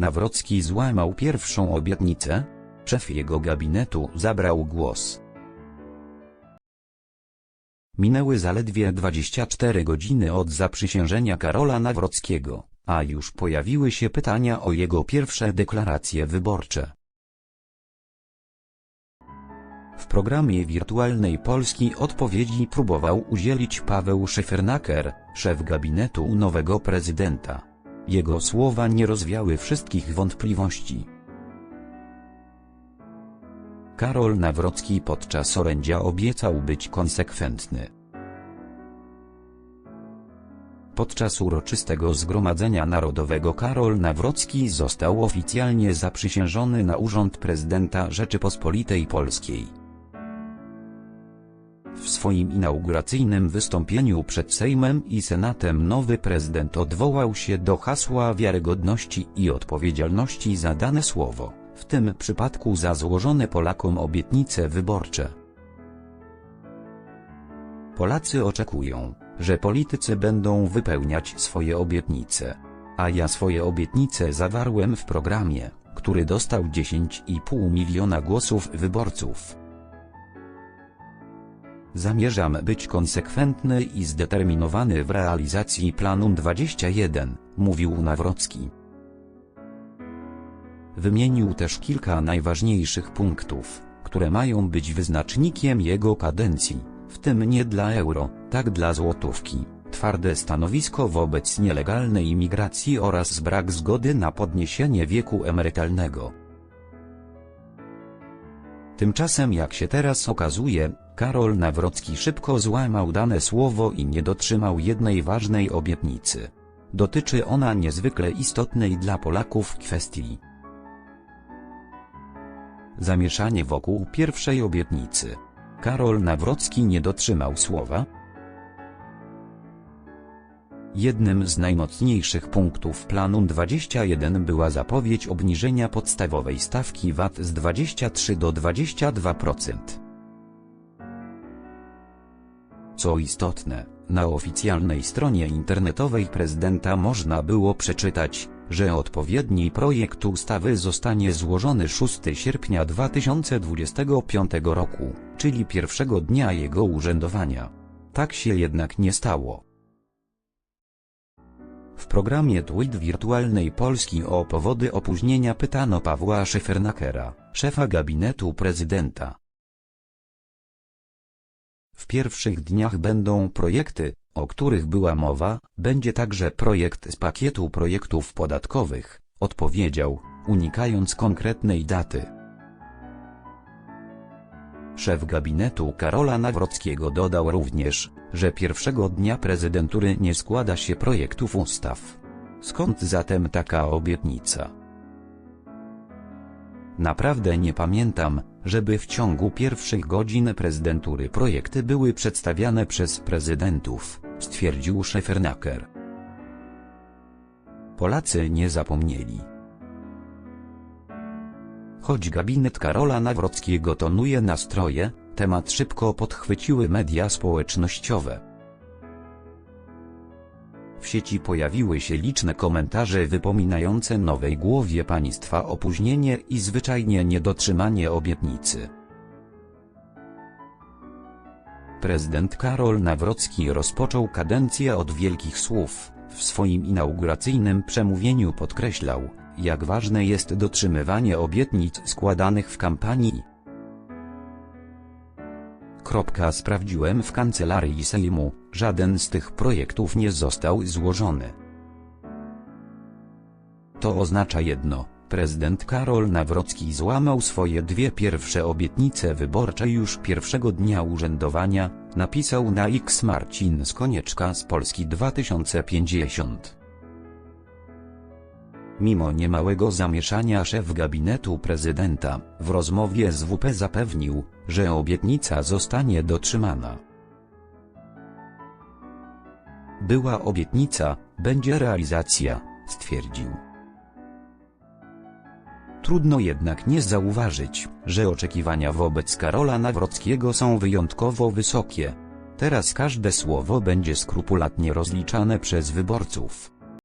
Nawrocki złamał pierwszą obietnicę? Szef jego gabinetu zabrał głos. Minęły zaledwie 24 godziny od zaprzysiężenia Karola Nawrockiego, a już pojawiły się pytania o jego pierwsze deklaracje wyborcze. W programie wirtualnej Polski odpowiedzi próbował udzielić Paweł Szefernaker, szef gabinetu nowego prezydenta. Jego słowa nie rozwiały wszystkich wątpliwości. Karol Nawrocki podczas orędzia obiecał być konsekwentny. Podczas uroczystego Zgromadzenia Narodowego Karol Nawrocki został oficjalnie zaprzysiężony na urząd prezydenta Rzeczypospolitej Polskiej. W swoim inauguracyjnym wystąpieniu przed Sejmem i Senatem nowy prezydent odwołał się do hasła wiarygodności i odpowiedzialności za dane słowo, w tym przypadku za złożone Polakom obietnice wyborcze. Polacy oczekują, że politycy będą wypełniać swoje obietnice. A ja swoje obietnice zawarłem w programie, który dostał 10,5 miliona głosów wyborców. Zamierzam być konsekwentny i zdeterminowany w realizacji planu 21, mówił Nawrocki. Wymienił też kilka najważniejszych punktów, które mają być wyznacznikiem jego kadencji, w tym nie dla euro, tak dla złotówki, twarde stanowisko wobec nielegalnej imigracji oraz brak zgody na podniesienie wieku emerytalnego. Tymczasem jak się teraz okazuje, Karol Nawrocki szybko złamał dane słowo i nie dotrzymał jednej ważnej obietnicy. Dotyczy ona niezwykle istotnej dla Polaków kwestii. Zamieszanie wokół pierwszej obietnicy. Karol Nawrocki nie dotrzymał słowa? Jednym z najmocniejszych punktów planu 21 była zapowiedź obniżenia podstawowej stawki VAT z 23 do 22%. Co istotne, na oficjalnej stronie internetowej prezydenta można było przeczytać, że odpowiedni projekt ustawy zostanie złożony 6 sierpnia 2025 roku, czyli pierwszego dnia jego urzędowania. Tak się jednak nie stało. W programie Tweet Wirtualnej Polski o powody opóźnienia pytano Pawła Szefernakera, szefa gabinetu prezydenta. W pierwszych dniach będą projekty, o których była mowa, będzie także projekt z pakietu projektów podatkowych, odpowiedział, unikając konkretnej daty. Szef gabinetu Karola Nawrockiego dodał również, że pierwszego dnia prezydentury nie składa się projektów ustaw. Skąd zatem taka obietnica? Naprawdę nie pamiętam, żeby w ciągu pierwszych godzin prezydentury projekty były przedstawiane przez prezydentów, stwierdził Szefernaker. Polacy nie zapomnieli. Choć gabinet Karola Nawrockiego tonuje nastroje, temat szybko podchwyciły media społecznościowe. W sieci pojawiły się liczne komentarze wypominające nowej głowie państwa opóźnienie i zwyczajnie niedotrzymanie obietnicy. Prezydent Karol Nawrocki rozpoczął kadencję od wielkich słów. W swoim inauguracyjnym przemówieniu podkreślał, jak ważne jest dotrzymywanie obietnic składanych w kampanii. Kropka sprawdziłem w kancelarii Sejmu, żaden z tych projektów nie został złożony. To oznacza jedno, prezydent Karol Nawrocki złamał swoje dwie pierwsze obietnice wyborcze już pierwszego dnia urzędowania, napisał na X Marcin Skonieczka z Polski 2050. Mimo niemałego zamieszania szef gabinetu prezydenta, w rozmowie z WP zapewnił, że obietnica zostanie dotrzymana. Była obietnica, będzie realizacja, stwierdził. Trudno jednak nie zauważyć, że oczekiwania wobec Karola Nawrockiego są wyjątkowo wysokie. Teraz każde słowo będzie skrupulatnie rozliczane przez wyborców.